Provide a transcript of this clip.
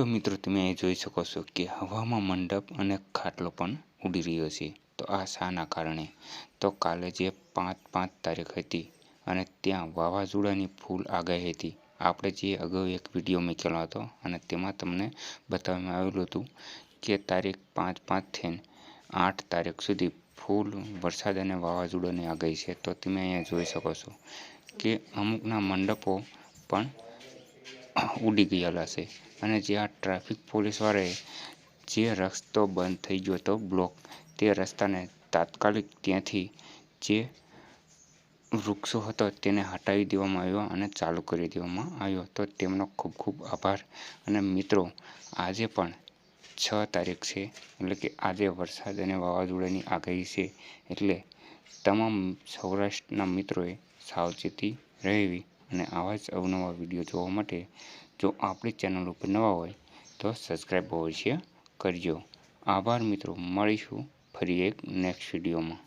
તો મિત્રો તમે અહીં જોઈ શકો છો કે હવામાં મંડપ અને ખાટલો પણ ઉડી રહ્યો છે. તો આ શાના કારણે. તો કાલે જે પાંચ પાંચ તારીખ હતી અને ત્યાં વાવાઝોડાની ફૂલ આગાહી હતી. આપણે જે અગાઉ એક વીડિયો મૂકેલો હતો અને તેમાં તમને બતાવવામાં આવેલું હતું કે તારીખ પાંચ પાંચથી આઠ તારીખ સુધી ફૂલ, વરસાદ અને વાવાઝોડાની આગાહી છે. તો તમે અહીંયા જોઈ શકો છો કે અમુકના મંડપો પણ ઉડી ગયેલા છે. અને જે આ ટ્રાફિક પોલીસવાળાએ જે રસ્તો બંધ થઈ ગયો હતો, બ્લોક, તે રસ્તાને તાત્કાલિક ત્યાંથી જે વૃક્ષો હતો તેને હટાવી દેવામાં આવ્યો અને ચાલુ કરી દેવામાં આવ્યો. તો તેમનો ખૂબ ખૂબ આભાર. અને મિત્રો, આજે પણ છ તારીખ છે, એટલે કે આજે વરસાદ અને વાવાઝોડાની આગાહી છે, એટલે તમામ સૌરાષ્ટ્રના મિત્રોએ સાવચેતી રહેવી. અને આવા જ અવનવા વીડિયો જોવા માટે જો આપણી ચેનલ ઉપર નવા હોય તો સબસ્ક્રાઈબ અવશ્ય કરજો. આભાર મિત્રો, મળીશું ફરી એક નેક્સ્ટ વિડીયોમાં